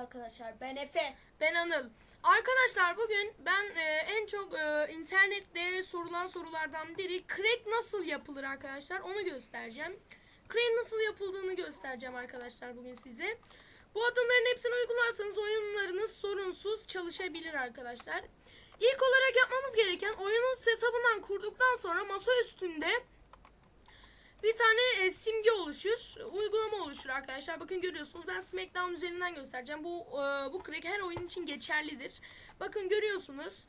arkadaşlar. Ben Efe. Ben Anıl. Arkadaşlar bugün ben e, en çok e, internette sorulan sorulardan biri crack nasıl yapılır arkadaşlar onu göstereceğim. Crack nasıl yapıldığını göstereceğim arkadaşlar bugün size. Bu adımların hepsini uygularsanız oyunlarınız sorunsuz çalışabilir arkadaşlar. İlk olarak yapmamız gereken oyunun setup'ından kurduktan sonra masa üstünde bir tane e, simge oluşur. Uygulama oluşur arkadaşlar. Bakın görüyorsunuz. Ben Smackdown üzerinden göstereceğim. Bu e, bu crack her oyun için geçerlidir. Bakın görüyorsunuz.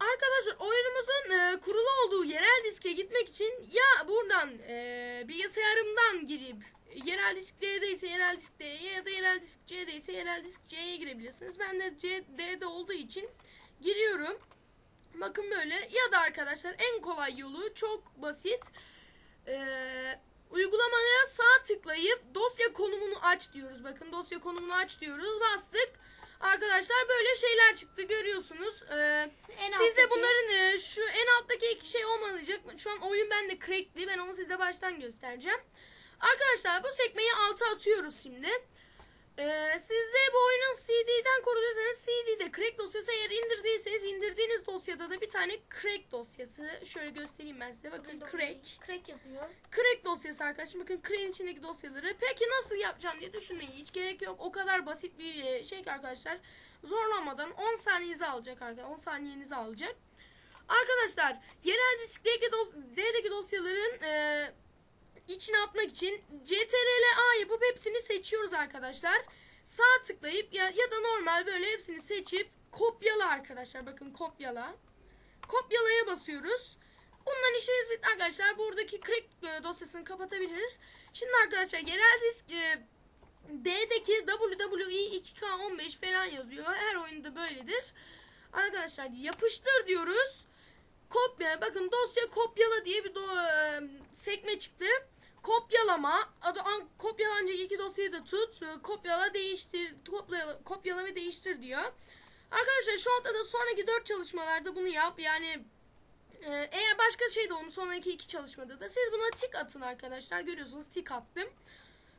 Arkadaşlar oyunumuzun e, kurulu olduğu yerel diske gitmek için ya buradan e, bilgisayarımdan girip yerel disk D'de ise yerel disk D'ye ya da yerel disk C'de ise yerel disk C'ye girebilirsiniz. Ben de C, D'de olduğu için giriyorum. Bakın böyle ya da arkadaşlar en kolay yolu çok basit. Ee, uygulamaya sağ tıklayıp dosya konumunu aç diyoruz. Bakın dosya konumunu aç diyoruz. Bastık. Arkadaşlar böyle şeyler çıktı görüyorsunuz. Ee, En sizde alttaki- bunların e, şu en alttaki iki şey olmayacak. Şu an oyun bende crackli. Ben onu size baştan göstereceğim. Arkadaşlar bu sekmeyi alta atıyoruz şimdi. Ee, siz de bu oyunun CD'den kuruluyorsanız CD'de crack dosyası eğer indirdiyseniz indirdiğiniz dosyada da bir tane crack dosyası. Şöyle göstereyim ben size. Bakın crack. Crack yazıyor. Crack dosyası arkadaşlar. Bakın Crack'in içindeki dosyaları. Peki nasıl yapacağım diye düşünmeyin. Hiç gerek yok. O kadar basit bir e, şey ki arkadaşlar. Zorlanmadan 10 saniyenizi alacak arkadaşlar. 10 saniyenizi alacak. Arkadaşlar yerel diskteki dos D'deki dosyaların e, içine atmak için CTRL A yapıp hepsini seçiyoruz arkadaşlar. Sağ tıklayıp ya, ya da normal böyle hepsini seçip kopyala arkadaşlar. Bakın kopyala. Kopyalaya basıyoruz. Bundan işimiz bitti arkadaşlar. Buradaki crack e, dosyasını kapatabiliriz. Şimdi arkadaşlar yerel disk e, D'deki WWE 2K15 falan yazıyor. Her oyunda böyledir. Arkadaşlar yapıştır diyoruz. Kopya bakın dosya kopyala diye bir do, e, sekme çıktı. Kopyalama adı an, kopyalanacak iki dosyayı da tut. e, Kopyala değiştir kopyala, kopyala ve değiştir diyor. Arkadaşlar şu altta da sonraki dört çalışmalarda bunu yap. Yani ee, eğer başka şey de olmuş sonraki iki çalışmada da siz buna tik atın arkadaşlar. Görüyorsunuz tik attım.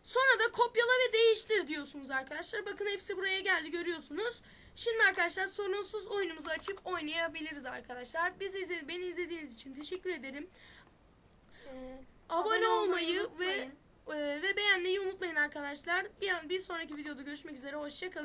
Sonra da kopyala ve değiştir diyorsunuz arkadaşlar. Bakın hepsi buraya geldi görüyorsunuz. Şimdi arkadaşlar sorunsuz oyunumuzu açıp oynayabiliriz arkadaşlar. Bizi izle beni izlediğiniz için teşekkür ederim. Ee, Abone, olmayı ve unutmayın. e, beğenmeyi unutmayın arkadaşlar. Bir, bir sonraki videoda görüşmek üzere. Hoşçakalın.